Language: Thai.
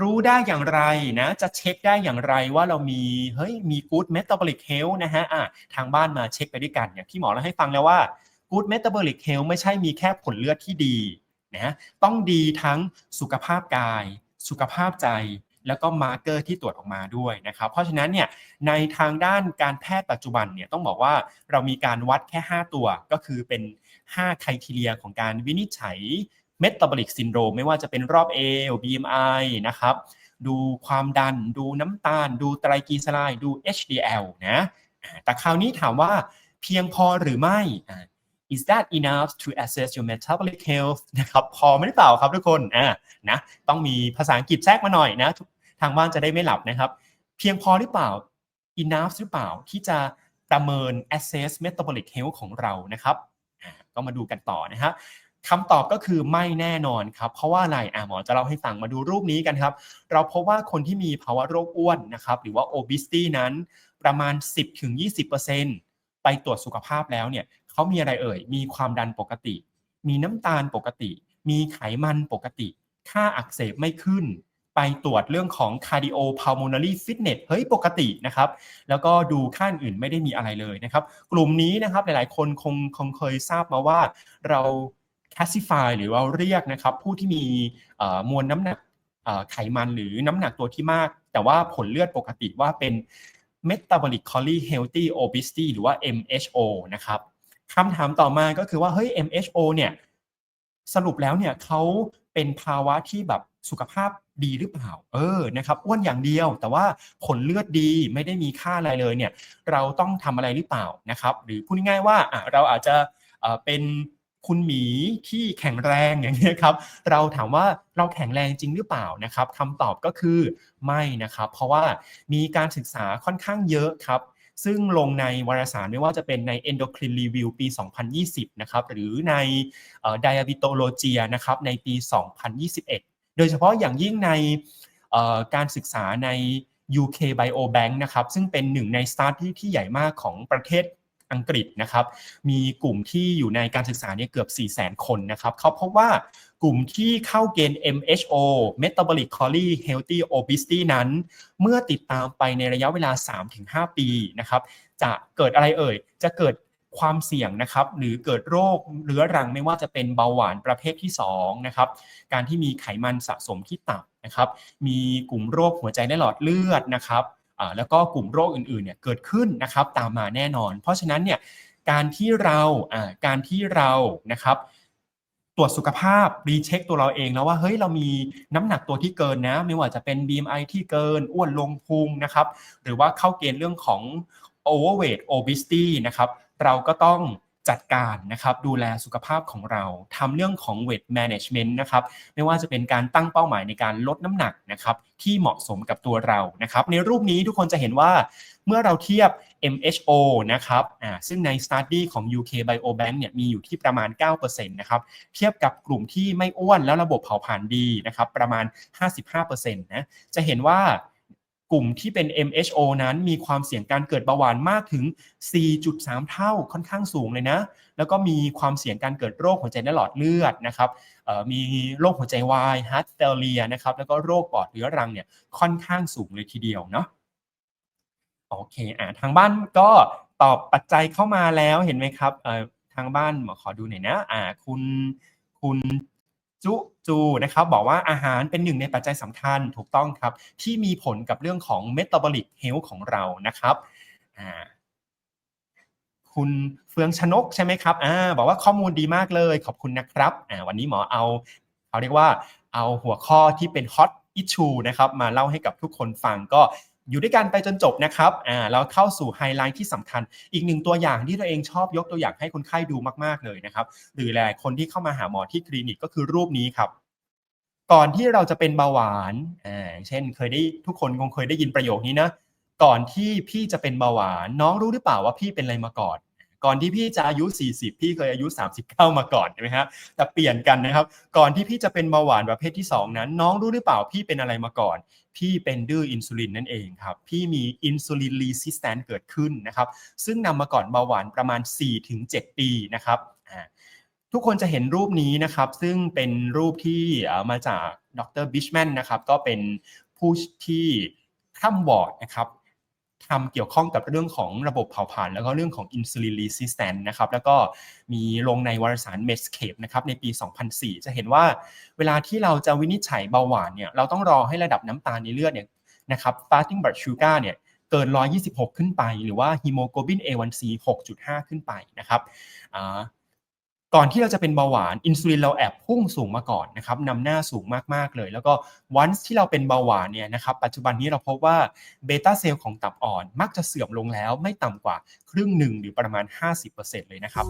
รู้ได้อย่างไรนะจะเช็คได้อย่างไรว่าเรามีเฮ้ยมี good metabolic health นะฮะอะทางบ้านมาเช็คไปด้วยกันอย่างที่หมอเราให้ฟังแล้วว่า good metabolic health ไม่ใช่มีแค่ผลเลือดที่ดีนะต้องดีทั้งสุขภาพกาย สุขภาพใจแล้วก็มาร์เกอร์ที่ตรวจออกมาด้วยนะครับ เพราะฉะนั้นเนี่ยในทางด้านการแพทย์ปัจจุบันเนี่ยต้องบอกว่าเรามีการวัดแค่ 5 ตัวก็คือเป็น5ไครทีเรียของการวินิจฉัย metabolic syndrome ไม่ว่าจะเป็นรอบ A BMI นะครับ ดูความดัน ดูน้ำตาล ดูไตรกลีเซอไรด์ดู HDL นะ แต่คราวนี้ถามว่าเพียงพอหรือไม่ is that enough to assess your metabolic health นะครับ พอไหมหรือเปล่าครับทุกคนอ่านะต้องมีภาษาอังกฤษแทรกมาหน่อยนะ ทางบ้านจะได้ไม่หลับนะครับ เพียงพอหรือเปล่า enough หรือเปล่าที่จะประเมิน assess metabolic health ของเรานะครับ ก็มาดูกันต่อนะฮะ คำตอบก็คือไม่แน่นอนครับ เพราะว่าอะไรอ่าหมอจะเล่าให้ฟังมาดูรูปนี้กันครับ เราพบว่าคนที่มีภาวะโรคอ้วนนะครับหรือว่า obesity นั้นประมาณ 10-20%ไปตรวจสุขภาพแล้วเนี่ยเขามีอะไรเอ่ย มีความดันปกติ มีน้ำตาลปกติ มีไขมันปกติ ค่าอักเสบไม่ขึ้น ไปตรวจเรื่องของ cardio pulmonary fitness เฮ้ยปกตินะครับ แล้วก็ดูค่าอื่นไม่ได้มีอะไรเลยนะครับ กลุ่มนี้นะครับหลายๆ คนคงคงเคยทราบมาว่าเรา classify หรือเราเรียกนะครับผู้ที่มีมวลน้ำหนักไขมันหรือน้ำหนักตัวที่มาก แต่ว่าผลเลือดปกติว่าเป็น metabolically healthy obesity หรือว่า MHO นะครับคำถามต่อมาก็คือว่าเฮ้ย MHO เนี่ยสรุปแล้วเนี่ยเขาเป็นภาวะที่แบบสุขภาพดีหรือเปล่า เออ นะครับ อ้วนอย่างเดียว แต่ว่าผลเลือดดี ไม่ได้มีค่าอะไรเลยเนี่ย เราต้องทำอะไรหรือเปล่า นะครับ หรือพูดง่ายๆว่า เราอาจจะเเป็น คุณหมีที่แข็งแรงอย่างนี้ครับ เราถามว่าเราแข็งแรงจริงหรือเปล่านะครับคำตอบก็คือไม่นะครับ เพราะว่ามีการศึกษาค่อนข้างเยอะครับซึ่งลงในวารสารไม่ว่าจะเป็นใน Endocrine Review ปี 2020 นะครับ หรือใน Diabetologia นะครับ ในปี 2021 โดยเฉพาะอย่างยิ่งในการศึกษาใน UK Biobank นะครับ ซึ่งเป็นหนึ่งในสตาร์ทที่ใหญ่มากของประเทศ อังกฤษนะครับ มีกลุ่มที่อยู่ในการศึกษาเนี่ยเกือบ 4 0 0 0 0 0คนนะครับเขาพบว่ากลุ่มที่เข้าเกณฑ์ MHO Metabolically Healthy Obesity นั้น เมื่อติดตามไปในระยะเวลา 3-5 ปีนะครับ จะเกิดอะไรเอ่ย จะเกิดความเสี่ยงนะครับ หรือเกิดโรคเรื้อรังไม่ว่าจะเป็นเบาหวานประเภทที่2นะครับ การที่มีไขมันสะสมที่ต่ำนะครับ มีกลุ่มโรคหัวใจและหลอดเลือดนะครับ แล้วก็กลุ่มโรคอื่นๆเนี่ยเกิดขึ้นนะครับตามมาแน่นอน เพราะฉะนั้นเนี่ยการที่เราอ่าการที่เรานะครับตรวจสุขภาพรีเช็คตัวเราเองแล้วว่าเฮ้ยเรามีน้ำหนักตัวที่เกินนะ ไม่ว่าจะเป็น BMI ที่เกินอ้วนลงพุงนะครับ หรือว่าเข้าเกณฑ์เรื่องของ overweight obesity นะครับ เราก็ต้อง จัดการนะครับดูแลสุขภาพของเราทำเรื่องของ weight management นะครับไม่ว่าจะเป็นการตั้งเป้าหมายในการลดน้ำหนักนะครับที่เหมาะสมกับตัวเรานะครับในรูปนี้ทุกคนจะเห็นว่าเมื่อเราเทียบ MHO นะครับอ่าซึ่งใน study ของ UK Biobank เนี่ยมีอยู่ที่ประมาณ 9%นะครับเทียบกับกลุ่มที่ไม่อ้วนแล้วระบบเผาผลาญดีนะครับประมาณ 55%นะจะเห็นว่า กลุ่มที่เป็น MHO นั้นมีความเสี่ยงการเกิดเบาหวานมากถึง 4.3 เท่าค่อนข้างสูงเลยนะ แล้วก็มีความเสี่ยงการเกิดโรคหัวใจและหลอดเลือดนะครับมีโรคหัวใจวาย heart failure นะครับแล้วก็โรคปอดเรื้อรังเนี่ยค่อนข้างสูงเลยทีเดียวเนาะโอเคอ่าทางบ้านก็ตอบปัจจัยเข้ามาแล้วเห็นไหมครับเอ่อทางบ้านหมอขอดูหน่อยนะอ่าคุณคุณ จุจูนะครับบอกว่าอาหารเป็นหนึ่งในปัจจัยสำคัญถูกต้องครับ ที่มีผลกับเรื่องของ metabolic health ของเรานะครับอ่าคุณเฟืองชนกใช่ไหมครับอ่าบอกว่าข้อมูลดีมากเลยขอบคุณนะครับอ่าวันนี้หมอเอาเขาเรียกว่าเอาหัวข้อที่เป็น hot issue นะครับมาเล่าให้กับทุกคนฟังก็ อยู่ด้วยกันไปจนจบนะครับอ่าแล้วเข้าสู่ไฮไลท์ที่สำคัญ อีกหนึ่งตัวอย่างที่ตัวเองชอบยกตัวอย่างให้คนไข้ดูมากๆเลยนะครับ หรือหลายคนที่เข้ามาหาหมอที่คลินิกก็คือรูปนี้ครับก่อนที่เราจะเป็นเบาหวานอ่าเช่นเคยได้ทุกคนคงเคยได้ยินประโยคนี้นะ ก่อนที่พี่จะเป็นเบาหวาน น้องรู้หรือเปล่าว่าพี่เป็นอะไรมาก่อน ก่อนที่พี่จะอายุ 40 พี่เคยอายุ 39 มาก่อนใช่ไหมฮะแต่เปลี่ยนกันนะครับ ก่อนที่พี่จะเป็นเบาหวานประเภทที่ 2 นั้น น้องรู้หรือเปล่าพี่เป็นอะไรมาก่อน พี่เป็นดื้ออินซูลินนั่นเองครับ พี่มีอินซูลินรีสิสแตนเกิดขึ้นนะครับ ซึ่งนำมาก่อนเบาหวานประมาณ 4-7 ปีนะครับทุกคนจะเห็นรูปนี้นะครับ ซึ่งเป็นรูปที่มาจากดรบิชแมนนะครับ ก็เป็นผู้ที่คร่ำวอร์ดนะครับ ทำเกี่ยวข้องกับเรื่องของระบบเผาผลาญแล้วก็เรื่องของอินซูลินรีสิสแตนนะครับแล้วก็มีลงในวารสาร Medscape นะครับในปี 2004 จะเห็นว่าเวลาที่เราจะวินิจฉัยเบาหวานเนี่ยเราต้องรอให้ระดับน้ำตาลในเลือดเนี่ยนะครับ fasting blood sugar เนี่ยเกิน 126 ขึ้นไป หรือว่าฮีโมโกลบิน A1C 6.5 ขึ้นไปนะครับ ก่อนที่เราจะเป็นเบาหวานอินซูลินเราแอบพุ่งสูงมาก่อนนะครับนำหน้าสูงมากๆเลย แล้วก็วันที่เราเป็นเบาหวานเนี่ยนะครับปัจจุบันนี้เราพบว่าเบต้าเซลล์ของตับอ่อนมักจะเสื่อมลงแล้วไม่ต่ำกว่าครึ่งหนึ่งหรือประมาณ 50%เลยนะครับ